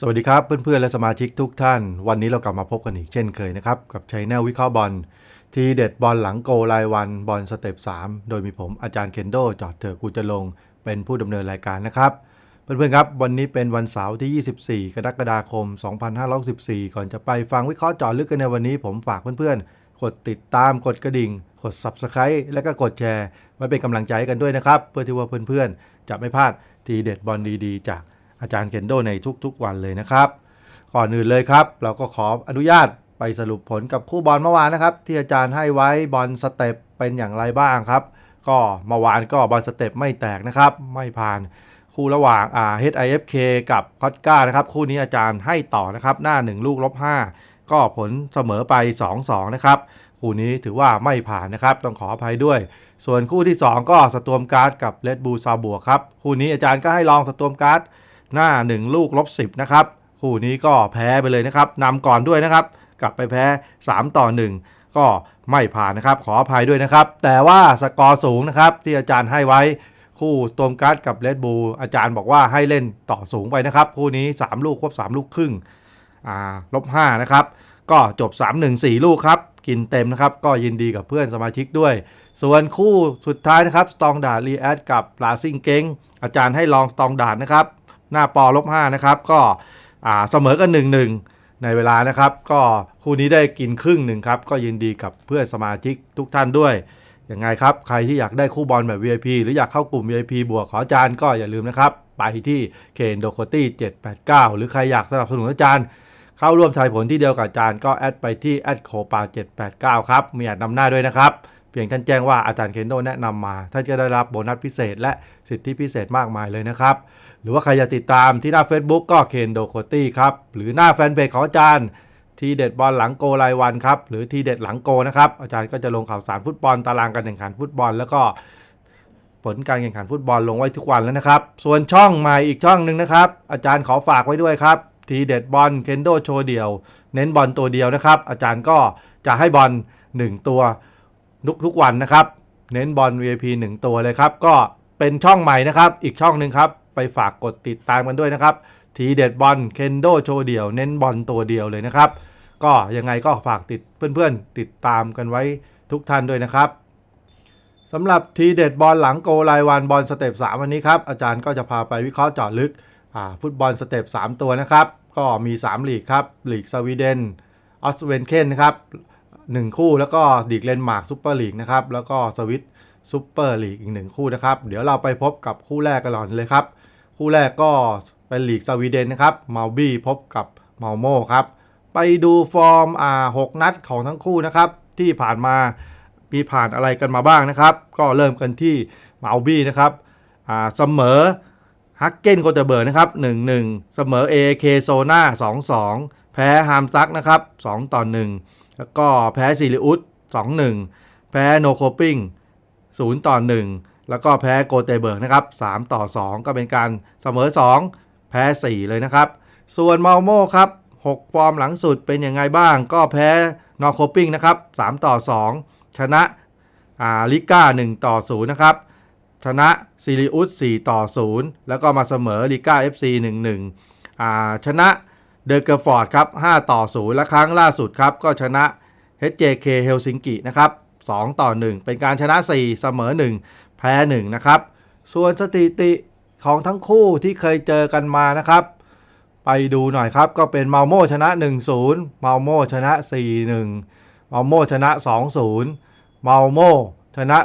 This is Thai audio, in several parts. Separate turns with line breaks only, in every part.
สวัสดีครับเพื่อนๆและสมาชิกทุกท่าน วันนี้เรากลับมาพบกันอีกเช่นเคยนะครับ กับชัยแนลวิเคราะห์บอลทีเด็ดบอลหลังโกรายวันบอลสเต็ป3โดยมีผมอาจารย์เคนโดจอดเถอกูจะลง เป็นผู้ดำเนินรายการนะครับ เพื่อนๆครับ วันนี้เป็นวันเสาร์ที่ 24 กรกฎาคม 2564 ก่อนจะไปฟังวิเคราะห์จอดลึกกันในวันนี้ ผมฝากเพื่อนๆ กดติดตามกดกระดิ่ง กด Subscribe และก็กดแชร์ไว้เป็นกำลังใจกันด้วยนะครับเพื่อที่ว่าเพื่อนๆจะไม่พลาดทีเด็ดบอลดีๆ จาก อาจารย์เคนโดในทุกๆ วันเลยนะครับ ก่อนอื่นเลยครับ เราก็ขออนุญาตไปสรุปผลกับคู่บอลเมื่อวานนะครับ ที่อาจารย์ให้ไว้บอลสเต็ปเป็นอย่างไรบ้างครับ ก็เมื่อวานก็บอลสเต็ปไม่แตกนะครับ ไม่ผ่านคู่ระหว่างอ่า HIFK กับคอตก้านะครับ คู่นี้อาจารย์ให้ต่อนะครับหน้า 1 ลูกลบ5ก็ผลเสมอไป 2-2 นะครับคู่นี้ถือว่าไม่ผ่านนะครับ ต้องขออภัยด้วย ส่วนคู่ที่ 2 ก็สตวมการ์ดกับเลดบูซาบัวครับ คู่นี้อาจารย์ก็ให้ลองสตวมการ์ด หน้า 1 ลูกลบ10นะครับคู่นี้ก็แพ้ไปเลยนะครับนำก่อนด้วยนะครับ กลับไปแพ้ 3 ต่อ 1 ก็ไม่ผ่านนะครับ ขออภัยด้วยนะครับ แต่ว่าสกอร์สูงนะครับ ที่อาจารย์ให้ไว้คู่ตมการ์ดกับเลดบูอาจารย์บอกว่าให้เล่นต่อสูงไปนะครับคู่นี้ 3 ลูกครบ3 ลูกครึ่งลบ5นะครับ ก็จบ 3 1 4 ลูกครับ กินเต็มนะครับ ก็ยินดีกับเพื่อนสมาชิกด้วย ส่วนคู่สุดท้ายนะครับ สตองดาร์รีแอดกับลาซิงเก้งอาจารย์ให้ลองสตองดาร์นะครับ หน้าปอลบ5นะครับก็เสมอกัน1 1 ในเวลานะครับ ก็คู่นี้ได้กินครึ่งหนึ่งครับ ก็ยินดีกับเพื่อนสมาชิกทุกท่านด้วยยังไงครับ ใครที่อยากได้คู่บอลแบบ VIP หรืออยากเข้ากลุ่ม VIP บวกขออาจารย์ก็อย่าลืมนะครับ ไปที่เคนโดโคตี้789 หรือใครอยากสนับสนุนอาจารย์ เข้าร่วมทายผลที่เดียวกับอาจารย์ก็แอดไปที่แอดโคปา789 ครับ มีแอดนำหน้าด้วยนะครับ พียงท่านแจ้งว่าอาจารย์เคนโดแนะนำมา ท่านจะได้รับโบนัสพิเศษ และสิทธิพิเศษมากมายเลยนะครับ หรือว่าใครจะติดตามที่หน้า Facebook ก็เคนโดโคตี้ครับ หรือหน้าแฟนเพจของอาจารย์ทีเด็ดบอลหลังโกรายวันครับ หรือทีเด็ดหลังโกนะครับ อาจารย์ก็จะลงข่าวสารฟุตบอลตารางการแข่งขันฟุตบอล แล้วก็ผลการแข่งขันฟุตบอลลงไว้ทุกวันแล้วนะครับ ส่วนช่องใหม่อีกช่องหนึ่งนะครับ อาจารย์ขอฝากไว้ด้วยครับ ทีเด็ดบอลเคนโดโชว์เดียว เน้นบอลตัวเดียวนะครับ อาจารย์ก็จะให้บอล1ตัว ทุกทุกวันนะครับ เน้นบอล VIP 1 ตัวเลยครับ ก็เป็นช่องใหม่นะครับ อีกช่องหนึ่งครับ ไปฝากกดติดตามกันด้วยนะครับ ทีเด็ดบอลเคนโดโชว์เดี่ยว เน้นบอลตัวเดียวเลยนะครับ ก็ยังไงก็ฝากติดเพื่อนๆ ติดตามกันไว้ทุกท่านด้วยนะครับสำหรับทีเด็ดบอลหลังโกรายวันบอลสเต็ป3วันนี้ครับ อาจารย์ก็จะพาไปวิเคราะห์เจาะลึกฟุตบอลสเต็ป3ตัวนะครับ ก็มี 3 ลีกครับลีกสวีเดนออสเวนเคนนะครับ 1 คู่ แล้วก็ดีกเลนมาร์กซูเปอร์ลีกนะครับ แล้วก็สวิตซูเปอร์ลีกอีก 1 คู่นะครับ เดี๋ยวเราไปพบกับคู่แรกกันก่อนเลยครับ คู่แรกก็เป็นลีกสวีเดนนะครับมาบี้พบกับมาลโมครับ ไปดูฟอร์มอ่าหกนัดของทั้งคู่นะครับ ที่ผ่านมามีผ่านอะไรกันมาบ้างนะครับ ก็เริ่มกันที่มาบี้นะครับอ่าเสมอฮักเก้นโกเตเบิร์นะครับ 1-1 เสมอ AK โซนา2-2 แพ้ฮามซักนะครับ 2 ต่อ 1 แล้วก็แพ้ซิลิอุส2-1แพ้โนโคปิ้ง0ต่อ1แล้วก็แพ้โกเตเบิร์กนะครับ3ต่อ2ก็เป็นการเสมอ2แพ้4เลยนะครับ ส่วนมาลโมครับ6ฟอร์มหลังสุดเป็นยังไงบ้าง ก็แพ้นอโคปิ้งนะครับ3ต่อ2ชนะอาลิก้า1ต่อ0นะครับชนะซิลิอุส4ต่อ 0 แล้วก็มาเสมอลิก้า FC 1-1อ่าชนะ เดอร์เกอร์ฟอร์ดครับ5ต่อ 0 และครั้งล่าสุดครับ ก็ชนะ HJK เฮลซิงกินะครับ2ต่อ 1 เป็นการชนะ 4 เสมอ 1 แพ้ 1 นะครับ ส่วนสถิติของทั้งคู่ที่เคยเจอกันมานะครับ ไปดูหน่อยครับก็เป็นเมาลโมชนะ 1-0 เมาลโมชนะ 4-1 เมาลโมชนะ 2-0 เมาลโมชนะ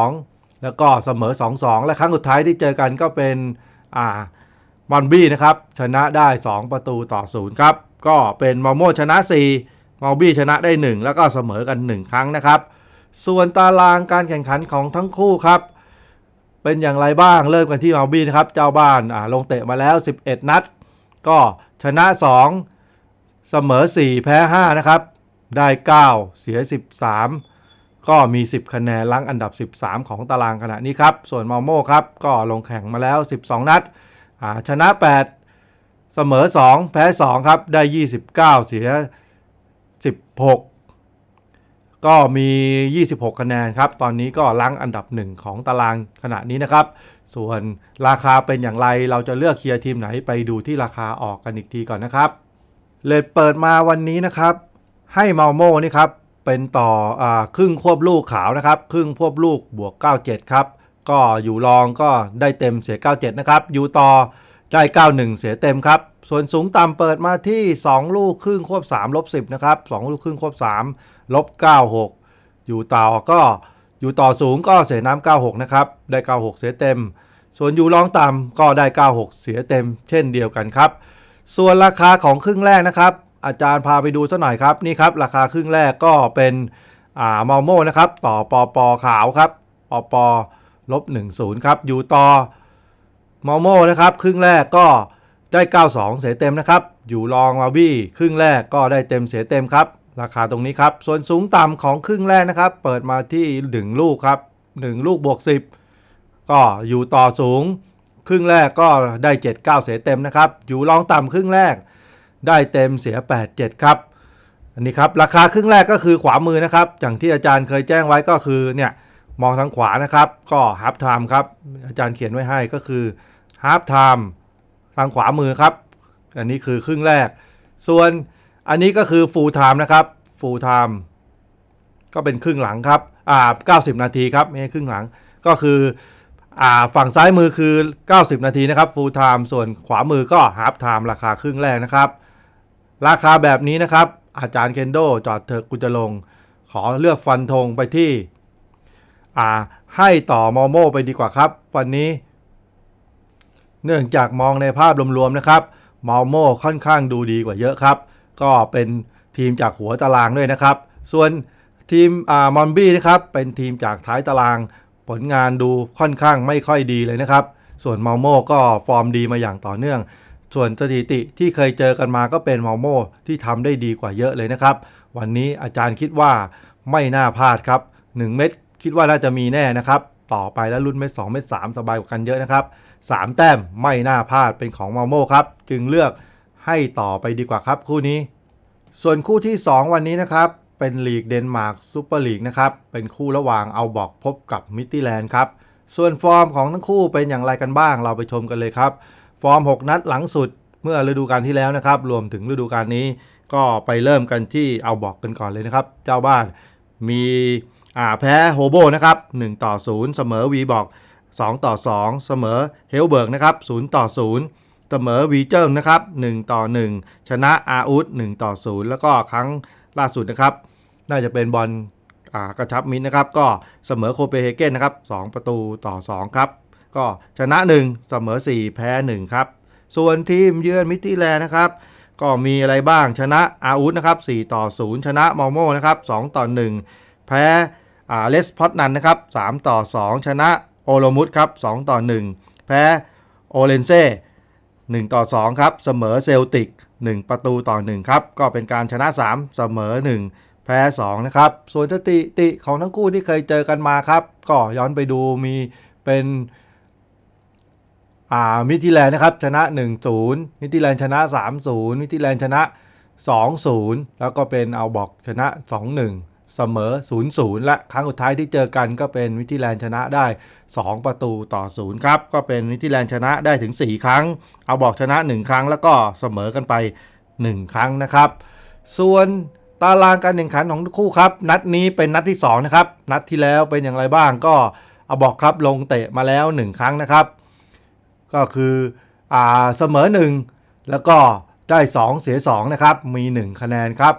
4-2 แล้วก็เสมอ 2-2 และครั้งสุดท้ายที่เจอกันก็เป็นอ่า มอนบี้นะครับชนะได้ 2 ประตูต่อ0ครับก็เป็นมาลโมชนะ 4มาลบี้ชนะได้ 1 แล้วก็เสมอกัน 1 ครั้งนะครับ ส่วนตารางการแข่งขันของทั้งคู่ครับ เป็นอย่างไรบ้างเริ่มกันที่มาลบี้นะครับ เจ้าบ้านลงเตะมาแล้ว 11 นัด ก็ชนะ 2 เสมอ 4 แพ้ 5 นะครับ ได้ 9 เสีย 13 ก็มี 10 คะแนนลังอันดับ 13 ของตารางขณะนี้ครับ ส่วนมาโมครับก็ลงแข่งมาแล้ว 12 นัด ชนะ 8 เสมอ 2 แพ้ 2 ครับ ได้ 29 เสีย 16 ก็มี 26 คะแนนครับ ตอนนี้ก็ลังอันดับหนึ่งของตารางขณะนี้นะครับ ส่วนราคาเป็นอย่างไรเราจะเลือกเคลียร์ทีมไหนไปดูที่ราคาออกกันอีกทีก่อนนะครับ เลทเปิดมาวันนี้นะครับ ให้เมาโมนี่ครับเป็นต่ออครึ่งควบลูกขาวนะครับ ครึ่งควบลูกบวก 97 ครับ ก็อยู่รองก็ได้เต็มเสีย 97 นะครับ อยู่ต่อได้ 91 เสียเต็มครับ ส่วนสูงต่ำเปิดมาที่ 2 ลูกครึ่งควบ3ลบ10 นะครับ 2 ลูกครึ่งควบ3ลบ96 อยู่ต่อก็อยู่ต่อสูงก็เสียน้ำ96 นะครับ ได้ 96 เสียเต็ม ส่วนอยู่รองต่ำก็ได้ 96 เสียเต็ม เช่นเดียวกันครับ ส่วนราคาของครึ่งแรกนะครับ อาจารย์พาไปดูสักหน่อยครับนี่ครับ ราคาครึ่งแรกก็เป็นอ่ามาโมนะครับ ต่อปอปอขาวครับปอปอ ลบ10ครับ อยู่ต่อมาโมนะครับ ครึ่งแรกก็ได้ 92 เสียเต็มนะครับ อยู่รองมาบี้ครึ่งแรกก็ได้เต็มเสียเต็มครับ ราคาตรงนี้ครับ ส่วนสูงต่ำของครึ่งแรกนะครับ เปิดมาที่ 1 ลูกครับ 1 ลูกบวก 10 ก็อยู่ต่อสูง ครึ่งแรกก็ได้ 79 เสียเต็มนะครับ อยู่รองต่ำครึ่งแรก ได้เต็มเสีย 87 ครับอันนี้ครับราคาครึ่งแรกก็คือขวามือนะครับ อย่างที่อาจารย์เคยแจ้งไว้ก็คือเนี่ย มองทางขวานะครับ ก็ฮาร์ t ไทม์ครับ อาจารย์เขียนไว้ให้ก็คือฮาร์ t ไทม์ทางขวามือครับ อันนี้คือครึ่งแรก ส่วนอันนี้ก็คือฟูลไทม์นะครับฟูลไทม์ก็เป็นครึ่งหลังครับอ่า90 นาทีครับไม่ใช่ครึ่งหลังก็คืออ่าฝั่งซ้ายมือคือ 90 นาทีนะครับ full time ส่วนขวามือก็ half time ราคาครึ่งแรกนะครับ ราคาแบบนี้นะครับ อาจารย์เคนโดจอดเถอกุจลง ขอเลือกฟันธงไปที่ อ่าให้ต่อมอโมไปดีกว่าครับ วันนี้ เนื่องจากมองในภาพรวมๆนะครับมอโมค่อนข้างดูดีกว่าเยอะครับ ก็เป็นทีมจากหัวตารางด้วยนะครับ ส่วนทีมอ่ามอนบี้นะครับเป็นทีมจากท้ายตาราง ผลงานดูค่อนข้างไม่ค่อยดีเลยนะครับ ส่วนมาโมก็ฟอร์มดีมาอย่างต่อเนื่อง ส่วนสถิติที่เคยเจอกันมาก็เป็นมาโมที่ทำได้ดีกว่าเยอะเลยนะครับ วันนี้อาจารย์คิดว่าไม่น่าพลาดครับ 1 เม็ด คิดว่าน่าจะมีแน่นะครับ ต่อไปแล้วรุ่นเม็ด2เม็ด3สบายกว่ากันเยอะนะครับ3แต้มไม่น่าพลาดเป็นของมาโมครับ จึงเลือกให้ต่อไปดีกว่าครับคู่นี้ ส่วนคู่ที่ 2 วันนี้นะครับ เป็นลีกเดนมาร์กซูเปอร์ลีกนะครับ เป็นคู่ระหว่างเอาบอกพบกับมิตติแลนด์ครับ ส่วนฟอร์มของทั้งคู่เป็นอย่างไรกันบ้าง เราไปชมกันเลยครับ ฟอร์ม 6 นัดหลังสุดเมื่อฤดูกาลที่แล้วนะครับ รวมถึงฤดูกาลนี้ ก็ไปเริ่มกันที่เอาบอกกันก่อนเลยนะครับ เจ้าบ้านมี อ่าแพ้โฮโบนะครับ1ต่อ0 เสมอวีบอก2ต่อ 2 เสมอเฮลเบิร์กนะครับ0ต่อ 0 เสมอวีเจิลนะครับ1ต่อ 1 ชนะอาอุด1ต่อ 0 แล้วก็ครั้งล่าสุดนะครับ น่าจะเป็นบอลกระชับมิตรนะครับ ก็เสมอโคเปนเฮเกนนะครับ2ประตูต่อ 2 ครับ ก็ชนะ 1 เสมอ 4 แพ้ 1 ครับ ส่วนทีมเยือนมิติแลนะครับ ก็มีอะไรบ้างชนะอาอุดนะครับ4ต่อ 0 ชนะมอโมนะครับ2ต่อ 1 แพ้ เลสพอตนันนะครับ3ต่อ 2 ชนะโอโลมุตครับ2ต่อ 1 แพ้โอเลนเซ่1ต่อ 2 ครับ เสมอเซลติก 1 ประตูต่อ 1 ครับ ก็เป็นการชนะ 3 เสมอ 1 แพ้ 2 นะครับ ส่วนสถิติของทั้งคู่ที่เคยเจอกันมาครับ ก็ย้อนไปดูมีเป็นอ่ามิทิแลนนะครับ ชนะ 1-0 มิทิแลนชนะ 3-0 มิทิแลนชนะ 2-0 แล้วก็เป็นเอาบอกชนะ 2-1 เสมอ 0-0 และครั้งสุดท้ายที่เจอกันก็เป็นมิทิแลนชนะได้ 2 ประตูต่อ 0 ครับ ก็เป็นมิทิแลนชนะได้ถึง 4 ครั้ง เอาบอกชนะ 1 ครั้งแล้วก็เสมอกันไป 1 ครั้งนะครับ ส่วนตารางการแข่งขันของทั้งคู่ครับ นัดนี้เป็นนัดที่ 2 นะครับ นัดที่แล้วเป็นอย่างไรบ้างก็เอาบอกครับลงเตะมาแล้ว 1 ครั้งนะครับ ก็คือเสมอ 1 แล้วก็ได้ 2 เสีย 2 นะครับ มี 1 คะแนนครับ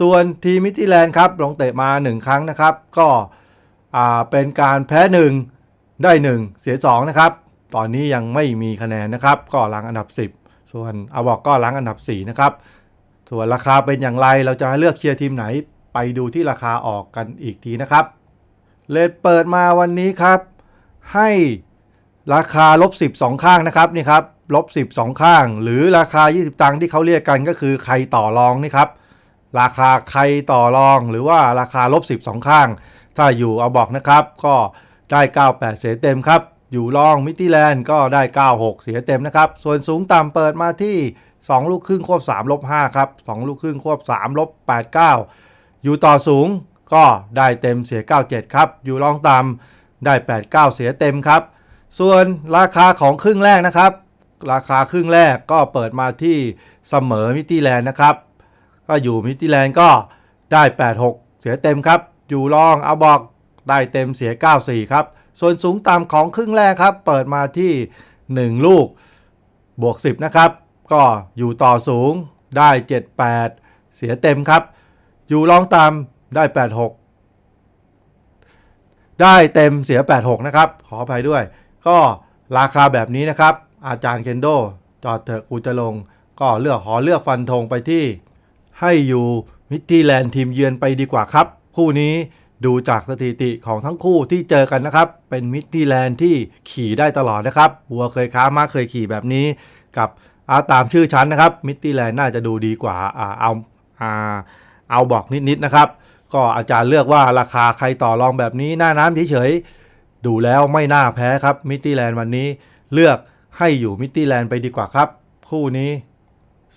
ส่วนทีมมิติแลนด์ครับลงเตะมา 1 ครั้งนะครับ ก็เป็นการแพ้ 1 ได้ 1 เสีย 2 นะครับ ตอนนี้ยังไม่มีคะแนนนะครับ ก็ลังอันดับ 10 ส่วนอาบอกก็ลังอันดับ 4 นะครับ ส่วนราคาเป็นอย่างไรเราจะเลือกเชียร์ทีมไหนไปดูที่ราคาออกกันอีกทีนะครับเลทเปิดมาวันนี้ครับ ให้ราคาลบ10สองข้างนะครับนี่ครับลบ10สองข้าง หรือราคา 20 ตังค์ที่เขาเรียกกันก็คือใครต่อรองนี่ครับ ราคาใครต่อรองหรือว่าราคาลบ10สองข้าง ถ้าอยู่เอาบอกนะครับ ก็ได้ 98 เสียเต็มครับ อยู่รองมิติแลนด์ก็ได้ 96 เสียเต็มนะครับ ส่วนสูงต่ำเปิดมาที่ 2 ลูกครึ่งควบ3ลบ5ครับ 2 ลูกครึ่งควบ3ลบ89 อยู่ต่อสูงก็ได้เต็มเสีย 97 ครับ อยู่รองต่ำได้ 89 เสียเต็มครับ ส่วนราคาของครึ่งแรกนะครับ ราคาครึ่งแรกก็เปิดมาที่เสมอมิติแลนด์นะครับ ก็อยู่มิติแลนด์ก็ได้ 86 เสียเต็มครับ อยู่รองเอาบอกได้เต็มเสีย 94 ครับ ส่วนสูงต่ำของครึ่งแรกครับ เปิดมาที่ 1 ลูกบวก 10 นะครับ ก็อยู่ต่อสูงได้ 78 เสียเต็มครับ อยู่รองต่ำได้ 86 ได้เต็มเสีย 86 นะครับ ขออภัยด้วย ก็ราคาแบบนี้นะครับ อาจารย์เคนโด จอดเถอะกูจะลง ก็เลือกขอเลือกฟันธงไปที่ ให้อยู่มิตตี้แลนด์ทีมเยือนไปดีกว่าครับ คู่นี้ดูจากสถิติของทั้งคู่ที่เจอกันนะครับ เป็นมิตตี้แลนด์ที่ขี่ได้ตลอดนะครับวัวเคยค้ามาเคยขี่แบบนี้ กับอาตามชื่อชั้นนะครับ มิตตี้แลนด์น่าจะดูดีกว่าอ่าเอาอ่าเอาบอกนิดๆนะครับ ก็อาจารย์เลือกว่าราคาใครต่อรองแบบนี้หน้าน้ำเฉยๆดูแล้วไม่น่าแพ้ครับมิตตี้แลนด์วันนี้เลือกให้อยู่มิตตี้แลนด์ไปดีกว่าครับ คู่นี้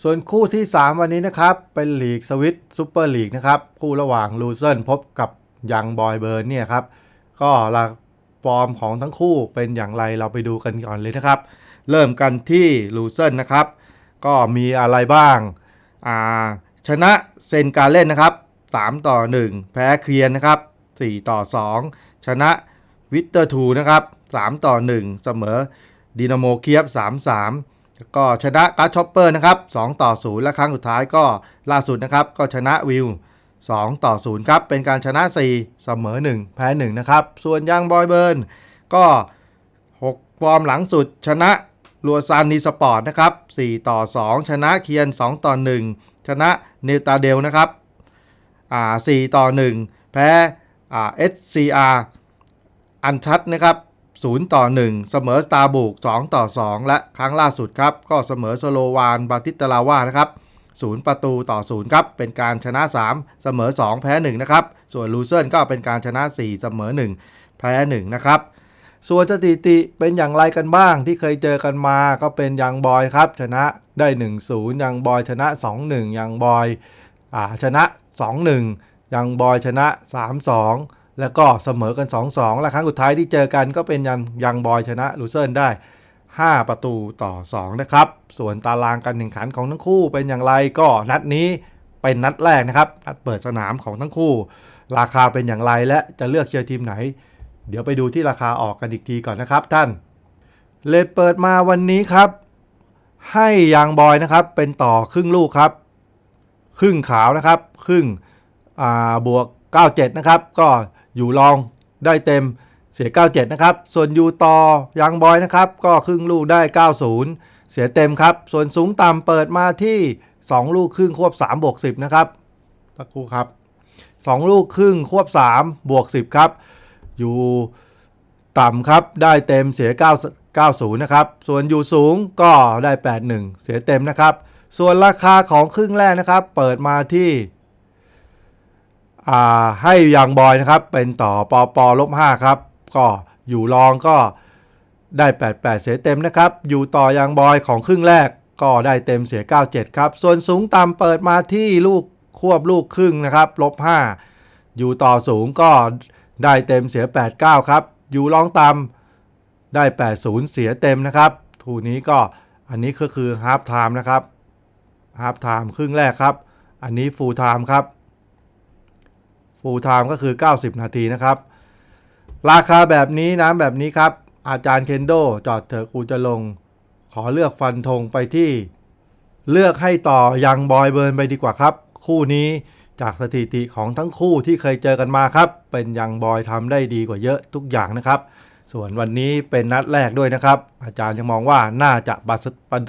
ส่วนคู่ที่ 3 วันนี้นะครับ เป็นลีกสวิตซูเปอร์ลีกนะครับ คู่ระหว่างลูเซนพบกับยังบอยเบิร์นเนี่ยครับ ก็ละฟอร์มของทั้งคู่เป็นอย่างไรเราไปดูกันก่อนเลยนะครับ เริ่มกันที่ลูเซนนะครับ ก็มีอะไรบ้างอ่าชนะเซนการเล่นนะครับ 3 ต่อ 1 แพ้เคลียนนะครับ 4 ต่อ 2 ชนะวิตเตอร์ทูนะครับ 3 ต่อ 1 เสมอดินาโมเคียบ 3 3 ก็ชนะการ์ดช็อปเปอร์นะครับ2ต่อ0และครั้งสุดท้ายก็ล่าสุดนะครับ ก็ชนะวิว 2 ต่อ0ครับ เป็นการชนะ 4 เสมอ 1 แพ้ 1 นะครับ ส่วนยังบอยเบิร์นก็ 6 ฟอร์มหลังสุด ชนะลัวซานนีสปอร์ตนะครับ 4 ต่อ 2 ชนะเคียน 2 ต่อ 1 ชนะเนตาเดลนะครับอ่า4ต่อ 1 แพ้อ่า SCR อันชัดนะครับ 0 ต่อ 1 เสมอสตาร์บุก2ต่อ 2 และครั้งล่าสุดครับ ก็เสมอสโลวานบาติตลาวานะครับ0 ประตูต่อ 0 ครับ เป็นการชนะ 3 เสมอ 2 แพ้ 1 นะครับ ส่วนลูเซนก็เป็นการชนะ 4 เสมอ 1 แพ้ 1 นะครับ ส่วนสถิติเป็นอย่างไรกันบ้างที่เคยเจอกันมาก็เป็นยังบอยครับ ชนะได้ 1-0 ยังบอยชนะ 2-1 ยังบอยอ่าชนะ 2-1 ยังบอยชนะ 3-2 แล้วก็เสมอกัน 2-2 และครั้งสุดท้ายที่เจอกันก็เป็นยังยังบอยชนะลูเซนได้ 5 ประตูต่อ 2 นะครับ ส่วนตารางการแข่งขันของทั้งคู่เป็นอย่างไรก็นัดนี้เป็นนัดแรกนะครับ นัดเปิดสนามของทั้งคู่ ราคาเป็นอย่างไรและจะเลือกเชียร์ทีมไหน เดี๋ยวไปดูที่ราคาออกกันอีกทีก่อนนะครับท่าน เลทเปิดมาวันนี้ครับ ให้ยางบอยนะครับ เป็นต่อครึ่งลูกครับ ครึ่งขาวนะครับ ครึ่งบวก 97 นะครับ ก็ อยู่รองได้เต็มเสีย 97 นะครับ ส่วนยูต่อยางบอยนะครับ ก็ครึ่งลูกได้ 90 เสียเต็มครับ ส่วนสูงต่ำเปิดมาที่ 2 ลูกครึ่งควบ3บวก10 นะครับสักครู่ครับ 2 ลูกครึ่งควบ3บวก10 ครับ อยู่ต่ำครับ ได้เต็มเสีย 9 90 นะครับ ส่วนอยู่สูงก็ได้ 81 เสียเต็มนะครับ ส่วนราคาของครึ่งแรกนะครับ เปิดมาที่ ให้ยังบอยนะครับเป็นต่อปอปอลบ5ครับ ก็อยู่รองก็ได้ 88 เสียเต็มนะครับ อยู่ต่อยังบอยของครึ่งแรกก็ได้เต็มเสีย 97 ครับ ส่วนสูงต่ำเปิดมาที่ลูกควบลูกครึ่งนะครับลบ5อยู่ต่อสูงก็ได้เต็มเสีย 89 ครับ อยู่รองต่ำได้ 80 เสียเต็มนะครับทูนี้ก็อันนี้ก็คือฮา f ไทม์นะครับฮา f ไทม์ครึ่งแรกครับ อันนี้ฟูลไทม์ครับ ฟูลไทม์ก็คือ 90 นาทีนะครับ ราคาแบบนี้น้ำแบบนี้ครับ อาจารย์เคนโดจอดเถอะกูจะลง ขอเลือกฟันธงไปที่ เลือกให้ต่อยังบอยเบิร์นไปดีกว่าครับ คู่นี้จากสถิติของทั้งคู่ที่เคยเจอกันมาครับ เป็นยังบอยทำได้ดีกว่าเยอะทุกอย่างนะครับ ส่วนวันนี้เป็นนัดแรกด้วยนะครับ อาจารย์ยังมองว่าน่าจะประประ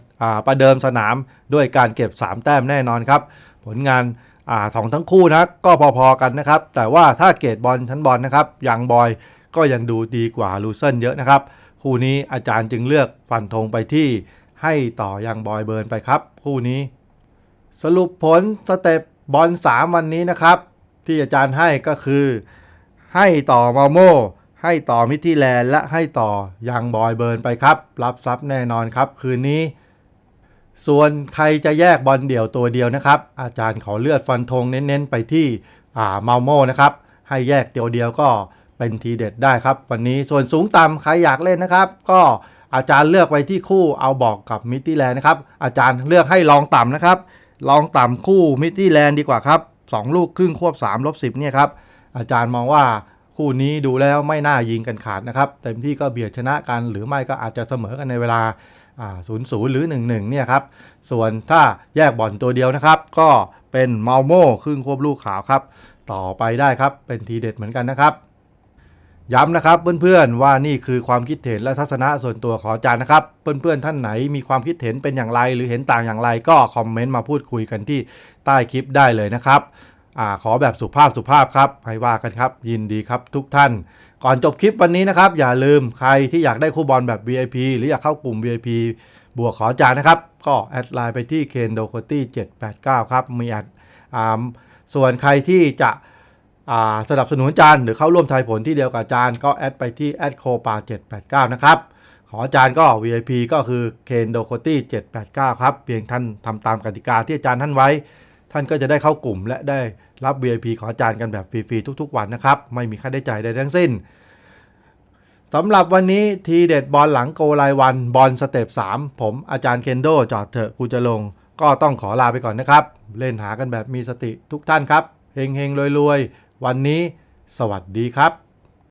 ประเดิมสนามด้วยการเก็บ 3 แต้มแน่นอนครับ ผลงาน อ่าของทั้งคู่นะก็พอๆกันนะครับ แต่ว่าถ้าเกรดบอลชั้นบอลนะครับยังบอยก็ยังดูดีกว่าลูเซนเยอะนะครับ คู่นี้อาจารย์จึงเลือกฟันธงไปที่ให้ต่อยังบอยเบิร์นไปครับ คู่นี้ สรุปผลสเต็ปบอล3วันนี้นะครับ ที่อาจารย์ให้ก็คือ ให้ต่อมาโมให้ต่อมิทิแลนและให้ต่อยังบอยเบิร์นไปครับ รับทรัพย์แน่นอนครับ คืนนี้ ส่วนใครจะแยกบอลเดี่ยวตัวเดียวนะครับ อาจารย์ขอเลือดฟันธงเน้นๆไปที่อ่ามาโมนะครับ ให้แยกเดียวเดียวก็เป็นทีเด็ดได้ครับ วันนี้ส่วนสูงต่ำใครอยากเล่นนะครับ ก็อาจารย์เลือกไปที่คู่เอาบอกกับมิต y แลนด์นะครับ อาจารย์เลือกให้ลองต่ำนะครับ ลองต่ำคู่มิต y แลนด์ดีกว่าครับสองลูกครึ่งควบ3ลบ10เนี่ยครับ อาจารย์มองว่าคู่นี้ดูแล้วไม่น่ายิงกันขาดนะครับ เต็มที่ก็เบียดชนะกันหรือไม่ก็อาจจะเสมอกันในเวลา อ่า0 0หรือ 1 1เนี่ยครับส่วนถ้าแยกบอลตัวเดียวนะครับ ก็เป็นเมาโม่ครึ่งควบลูกขาวครับ ต่อไปได้ครับเป็นทีเด็ดเหมือนกันนะครับ ย้ำนะครับเพื่อนๆว่านี่คือความคิดเห็นและทัศนะส่วนตัวของอาจารย์นะครับ เพื่อนๆท่านไหนมีความคิดเห็นเป็นอย่างไร หรือเห็นต่างอย่างไรก็คอมเมนต์มาพูดคุยกันที่ใต้คลิปได้เลยนะครับ อาขอแบบสุภาพสุภาพครับให้ว่ากันครับ ยินดีครับทุกท่าน ก่อนจบคลิปวันนี้นะครับ อย่าลืมใครที่อยากได้คู่บอลแบบ VIP หรืออยากเข้ากลุ่ม VIP บวกขอจารย์นะครับ ก็แอดไลน์ไปที่เคนโดโคตี้789 ครับมีแอดอ่าส่วนใครที่จะอ่าสนับสนุนจารย์หรือเข้าร่วมทายผลที่เดียวกับจารย์ก็แอดไปที่แอดโคปา789 นะครับ ขอจารย์ก็ VIP ก็คือเคนโดโคตี้789 ครับ เพียงท่านทำตามกติกาที่อาจารย์ท่านไว้ ท่านก็จะได้เข้ากลุ่ม และได้รับ VIP ของอาจารย์กันแบบฟรี ๆ ทุก ๆ วันนะครับ ไม่มีค่าใช้จ่ายใดทั้งสิ้นสำหรับวันนี้ทีเด็ดบอลหลังโกรายวันบอลสเต็ป3ผมอาจารย์เคนโดจอดเถอะกูจะลง ก็ต้องขอลาไปก่อนนะครับ เล่นหากันแบบมีสติทุกท่านครับเฮงๆรวยๆ วันนี้ สวัสดีครับ